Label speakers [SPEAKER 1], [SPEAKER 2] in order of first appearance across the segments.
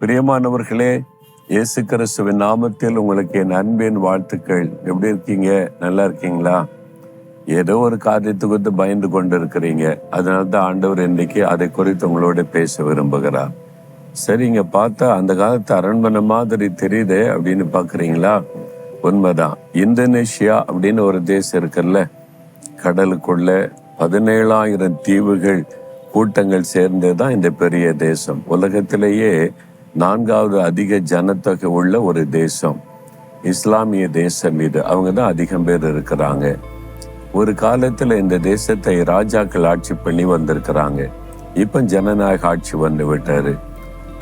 [SPEAKER 1] பிரியமானவர்களே இயேசு கிறிஸ்துவின் நாமத்தில் உங்களுக்கு என் அன்பின் வாழ்த்துக்கள். எப்படி இருக்கீங்க? நல்லா இருக்கீங்களா? ஏதோ ஒரு காரியத்தை குறித்து பயந்து கொண்டு இருக்கிறீங்க அதனால தான் ஆண்டவர் இன்னைக்கு அதை குறித்து உங்களோட பேச விரும்புகிறார். சரிங்க பார்த்தா அந்த காலத்து அரண்மனை மாதிரி தெரியுதே அப்படின்னு பாக்குறீங்களா உண்மைதான். இந்தோனேஷியா அப்படின்னு ஒரு தேசம் இருக்குல்ல. கடலுக்குள்ள பதினேழாயிரம் தீவுகள் கூட்டங்கள் சேர்ந்ததுதான் இந்த பெரிய தேசம். உலகத்திலேயே நான்காவது அதிக ஜனத்தொகை உள்ள ஒரு தேசம் இஸ்லாமிய தேசம் இது. அவங்க தான் அதிகம் பேர் இருக்கிறாங்க. ஒரு காலத்தில் இந்த தேசத்தை ராஜாக்கள் ஆட்சி பண்ணி வந்திருக்கிறாங்க. இப்போ ஜனநாயக ஆட்சி வந்து விட்டாரு.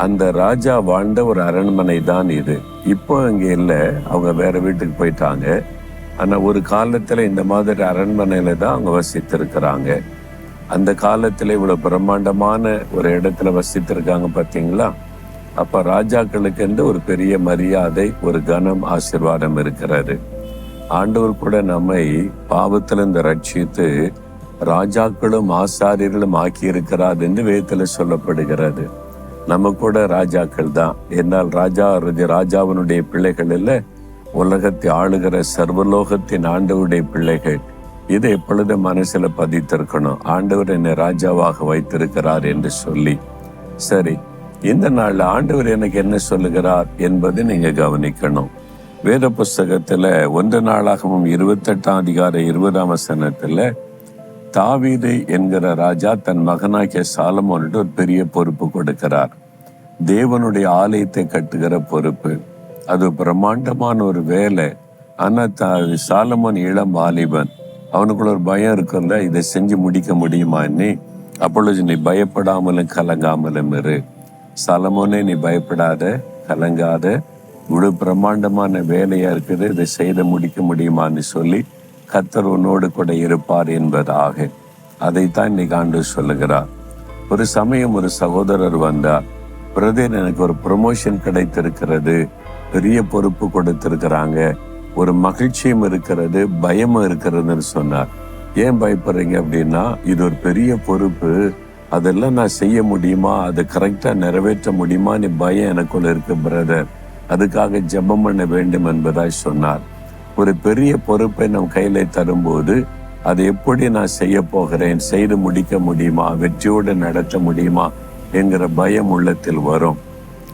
[SPEAKER 1] அந்த ராஜா வாழ்ந்த ஒரு அரண்மனை தான் இது. இப்போ அங்கே இல்லை அவங்க வேற வீட்டுக்கு போயிட்டாங்க. ஆனால் ஒரு காலத்தில் இந்த மாதிரி அரண்மனையில தான் அவங்க வசித்திருக்கிறாங்க. அந்த காலத்தில் இவ்வளோ பிரம்மாண்டமான ஒரு இடத்துல வசித்திருக்காங்க பார்த்தீங்களா அப்ப ராஜாக்களுக்கு என்று ஒரு பெரிய மரியாதை ஒரு கனம் ஆசிர்வாதம் இருக்கிறது. ஆண்டவர் கூட நம்மை பாவத்திலிருந்து ரட்சித்து ராஜாக்களும் ஆசாரியர்களும் ஆக்கியிருக்கிறார் என்று வேதத்தில் சொல்லப்படுகிறது. நம்ம கூட ராஜாக்கள் தான். என்னால் ராஜா ராஜாவினுடைய பிள்ளைகள் இல்ல உலகத்தை ஆளுகிற சர்வலோகத்தின் ஆண்டவருடைய பிள்ளைகள். இதை எப்பொழுதும் மனசுல பதித்திருக்கணும்? ஆண்டவர் என்னை ராஜாவாக வைத்திருக்கிறார் என்று சொல்லி. சரி இந்த நாள்ல ஆண்டவர் எனக்கு என்ன சொல்லுகிறார் என்பதை நீங்க கவனிக்கணும். வேத புஸ்தகத்துல ஒன்று நாளாகவும் இருபத்தெட்டாம் அதிகார இருபதாம் வசனத்துல தாவீது என்கிற ராஜா தன் மகனாகிய சாலமோனிட்டு ஒரு பெரிய பொறுப்பு கொடுக்கிறார். தேவனுடைய ஆலயத்தை கட்டுகிற பொறுப்பு. அது பிரம்மாண்டமான ஒரு வேலை. ஆனா சாலமோன் இளம் வாலிபன். அவனுக்குள்ள ஒரு பயம் இருக்குல்ல இதை செஞ்சு முடிக்க முடியுமா நீ அப்பொழுது நீ பயப்படாமலும் கலங்காமலும் இரு. சலமோனே நீ பயப்படாத கலங்காத. இவ்வளவு பிரம்மாண்டமான வேலையா இருக்குது இதை செய்து முடிக்க முடியுமான்னு சொல்லி கத்தர் உன்னோடு கூட இருப்பார் என்பதாக. அதைத்தான் இன்னைக்கு ஆண்டு சொல்லுகிறார். ஒரு சமயம் ஒரு சகோதரர் வந்தார். பிரதேர் எனக்கு ஒரு ப்ரொமோஷன் கிடைத்திருக்கிறது. பெரிய பொறுப்பு கொடுத்திருக்கிறாங்க. ஒரு மகிழ்ச்சியும் இருக்கிறது பயமும் இருக்கிறதுன்னு சொன்னார். ஏன் பயப்படுறீங்க அப்படின்னா இது ஒரு பெரிய பொறுப்பு. அதெல்லாம் நான் செய்ய முடியுமா? அதை கரெக்டா நிறைவேற்ற முடியுமான்னு பயம் எனக்குள்ள இருக்கு பிரதர் அதுக்காக ஜெபம் பண்ண வேண்டும் என்பதாய் சொன்னார். ஒரு பெரிய பொறுப்பை நம் கையில தரும்போது அதை எப்படி நான் செய்ய போகிறேன்? செய்து முடிக்க முடியுமா? வெற்றியோடு நடத்த முடியுமா? என்கிற பயம் உள்ளத்தில் வரும்.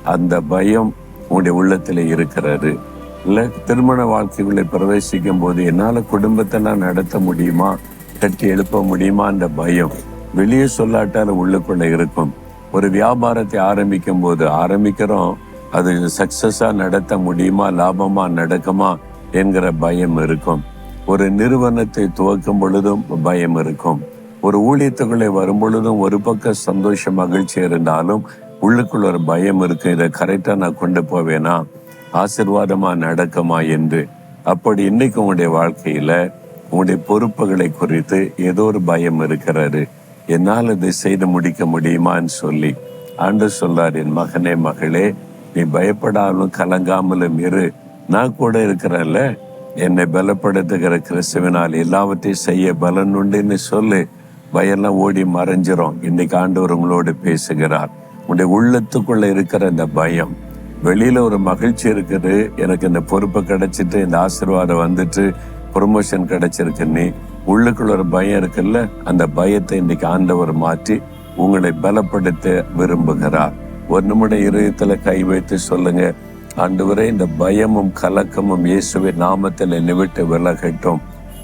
[SPEAKER 1] அந்த பயம் உங்களுடைய உள்ளத்தில் இருக்கிறது. இல்லை திருமண வாழ்க்கைகளை பிரவேசிக்கும் போது என்னால் குடும்பத்தை நான் நடத்த முடியுமா? கட்டி எழுப்ப முடியுமா? அந்த பயம். வெளியே சொல்லாட்டாலும் உள்ளுக்குள்ள இருக்கும். ஒரு வியாபாரத்தை ஆரம்பிக்கும் போது ஆரம்பிக்கிறோம் அது சக்சஸா நடத்த முடியுமா லாபமா நடக்குமா என்கிற பயம் இருக்கும். ஒரு நிறுவனத்தை துவக்கும் பொழுதும் பயம் இருக்கும். ஒரு ஊழியத்துக்குள்ளே வரும் பொழுதும் ஒரு பக்கம் சந்தோஷம் மகிழ்ச்சி இருந்தாலும் உள்ளுக்குள்ள ஒரு பயம் இருக்கும். இதை கரெக்டா நான் கொண்டு போவேனா? ஆசிர்வாதமா நடக்குமா என்று. அப்படி இன்னைக்கு உங்களுடைய வாழ்க்கையில உங்களுடைய பொறுப்புகளை குறித்து ஏதோ ஒரு பயம் இருக்கிறது. என்னால் இதை செய்து முடிக்க முடியுமான்னு சொல்லி ஆண்டு சொல்றார் என் மகனே மகளே நீ பயப்படாமலும் கலங்காமலும் இரு. நான் கூட இருக்கிறேன்ல. என்னை பலப்படுத்துகிற கிறிஸ்துவனால் எல்லாவற்றையும் செய்ய பலன் உண்டுன்னு சொல்லு. பயெல்லாம் ஓடி மறைஞ்சிரும். இன்னைக்கு ஆண்டவர் உங்களோடு பேசுகிறார். உடைய உள்ளத்துக்குள்ள இருக்கிற இந்த பயம். வெளியில ஒரு மகிழ்ச்சி இருக்குது. எனக்கு இந்த பொறுப்பு கிடைச்சிட்டு இந்த ஆசீர்வாதம் வந்துட்டு ப்ரொமோஷன் கிடைச்சிருக்குன்னு உள்ளுக்குள்ள ஒரு பயம் இருக்குல்ல? அந்த பயத்தை இன்னைக்கு ஆண்டவர் மாற்றி உங்களை பலப்படுத்த விரும்புகிறார். ஒரு நிமிடம் இருதயத்துல கை வைத்து சொல்லுங்க. ஆண்டவரே இந்த பயமும் கலக்கமும் இயேசுவின் நாமத்தில் என்னை விட்டு விலகட்டும்.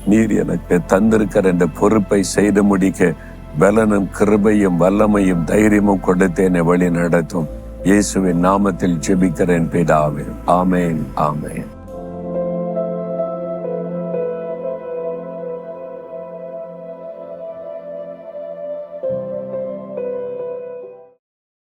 [SPEAKER 1] நீர் எனக்கு தந்திருக்கிற இந்த பொறுப்பை செய்து முடிக்க பலனும் கிருபையும் வல்லமையும் தைரியமும் கொடுத்து என்னை வழி நடத்தும் இயேசுவின் நாமத்தில் ஜெபிக்கிறேன் பிதாவே. ஆமேன் ஆமேன்.